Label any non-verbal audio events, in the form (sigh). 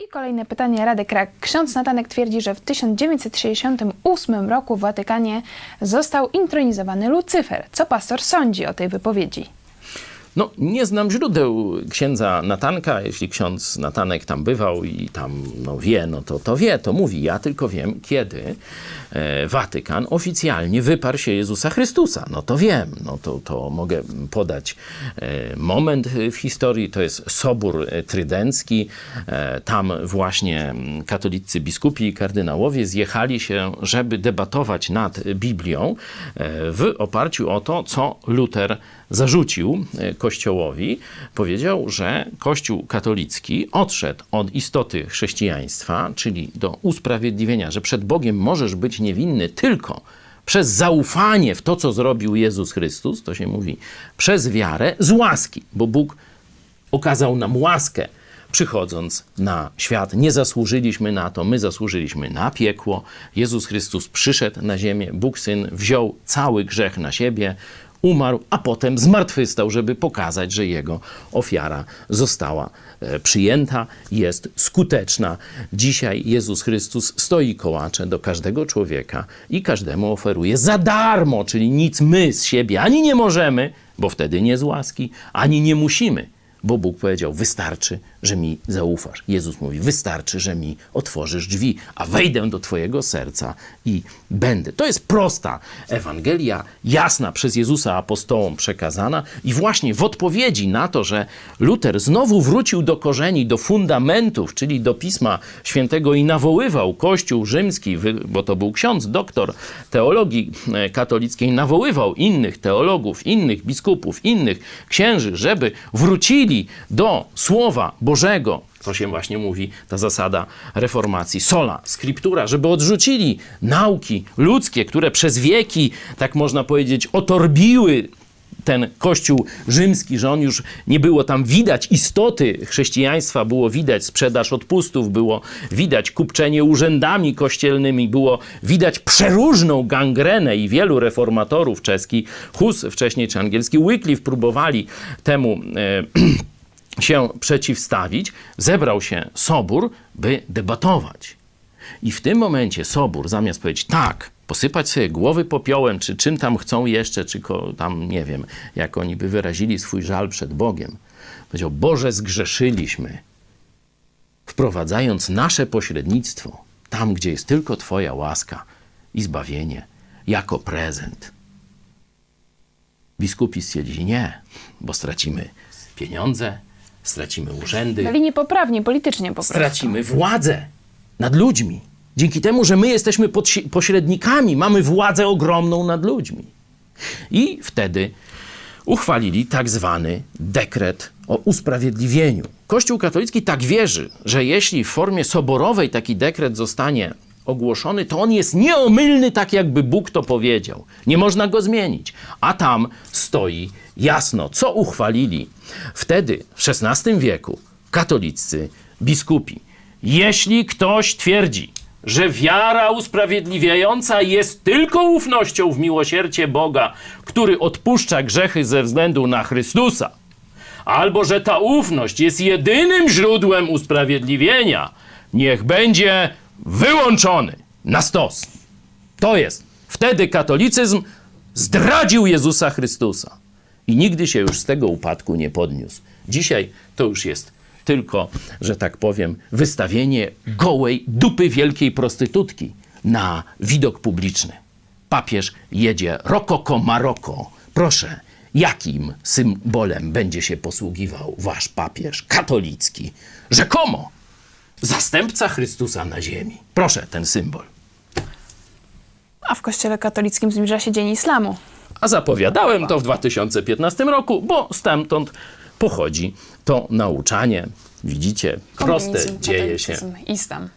I kolejne pytanie, Radek Rak. Ksiądz Natanek twierdzi, że w 1968 roku w Watykanie został intronizowany Lucyfer. Co pastor sądzi o tej wypowiedzi? No, nie znam źródeł księdza Natanka. Jeśli ksiądz Natanek tam bywał i tam no, wie, no to, to wie, to mówi. Ja tylko wiem, kiedy e, Watykan oficjalnie wyparł się Jezusa Chrystusa. No to wiem, no to, to mogę podać e, moment w historii. To jest Sobór Trydencki. E, tam właśnie katolicy biskupi i kardynałowie zjechali się, żeby debatować nad Biblią e, w oparciu o to, co Luter zarzucił e, Kościołowi, powiedział, że Kościół katolicki odszedł od istoty chrześcijaństwa, czyli do usprawiedliwienia, że przed Bogiem możesz być niewinny tylko przez zaufanie w to, co zrobił Jezus Chrystus, to się mówi przez wiarę, z łaski, bo Bóg okazał nam łaskę, przychodząc na świat. Nie zasłużyliśmy na to, my zasłużyliśmy na piekło. Jezus Chrystus przyszedł na ziemię, Bóg Syn wziął cały grzech na siebie, umarł, a potem zmartwychwstał, żeby pokazać, że jego ofiara została e, przyjęta, jest skuteczna. Dzisiaj Jezus Chrystus stoi kołacze do każdego człowieka i każdemu oferuje za darmo, czyli nic my z siebie ani nie możemy, bo wtedy nie z łaski, ani nie musimy. Bo Bóg powiedział: Wystarczy, że mi zaufasz. Jezus mówi: Wystarczy, że mi otworzysz drzwi, a wejdę do Twojego serca i będę. To jest prosta Ewangelia, jasna przez Jezusa apostołom przekazana, i właśnie w odpowiedzi na to, że Luter znowu wrócił do korzeni, do fundamentów, czyli do Pisma Świętego i nawoływał Kościół rzymski, bo to był ksiądz, doktor teologii e, katolickiej, nawoływał innych teologów, innych biskupów, innych księży, żeby wrócili do Słowa Bożego. To się właśnie mówi, ta zasada reformacji. Sola, scriptura, żeby odrzucili nauki ludzkie, które przez wieki, tak można powiedzieć, otorbiły ten kościół rzymski, że on już nie było tam widać istoty chrześcijaństwa, było widać sprzedaż odpustów, było widać kupczenie urzędami kościelnymi, było widać przeróżną gangrenę i wielu reformatorów czeski, Hus wcześniej czy angielski, Wycliffe próbowali temu e, (clears throat) się przeciwstawić. Zebrał się Sobór, by debatować. I w tym momencie Sobór, zamiast powiedzieć tak, posypać sobie głowy popiołem, czy czym tam chcą jeszcze, czy tam nie wiem, jak oni by wyrazili swój żal przed Bogiem, powiedział: Boże, zgrzeszyliśmy, wprowadzając nasze pośrednictwo tam, gdzie jest tylko Twoja łaska i zbawienie, jako prezent. Biskupi stwierdzili nie, bo stracimy pieniądze, stracimy urzędy, Byli niepoprawni politycznie po prostu. stracimy władzę nad ludźmi. Dzięki temu, że my jesteśmy pośrednikami, mamy władzę ogromną nad ludźmi. I wtedy uchwalili tak zwany dekret o usprawiedliwieniu. Kościół katolicki tak wierzy, że jeśli w formie soborowej taki dekret zostanie ogłoszony, to on jest nieomylny, tak jakby Bóg to powiedział. Nie można go zmienić. A tam stoi jasno, co uchwalili wtedy, w XVI wieku, katolicy biskupi. Jeśli ktoś twierdzi, że wiara usprawiedliwiająca jest tylko ufnością w miłosierdzie Boga, który odpuszcza grzechy ze względu na Chrystusa, albo że ta ufność jest jedynym źródłem usprawiedliwienia, niech będzie wyłączony na stos. To jest. Wtedy katolicyzm zdradził Jezusa Chrystusa i nigdy się już z tego upadku nie podniósł. Dzisiaj to już jest tylko, że tak powiem, wystawienie gołej dupy wielkiej prostytutki na widok publiczny. Papież jedzie rokoko Maroko. Proszę, jakim symbolem będzie się posługiwał wasz papież katolicki? Rzekomo zastępca Chrystusa na ziemi. Proszę ten symbol. A w kościele katolickim zbliża się Dzień Islamu. A zapowiadałem to w 2015 roku, bo stamtąd pochodzi to nauczanie. Widzicie, proste dzieje się. Islam.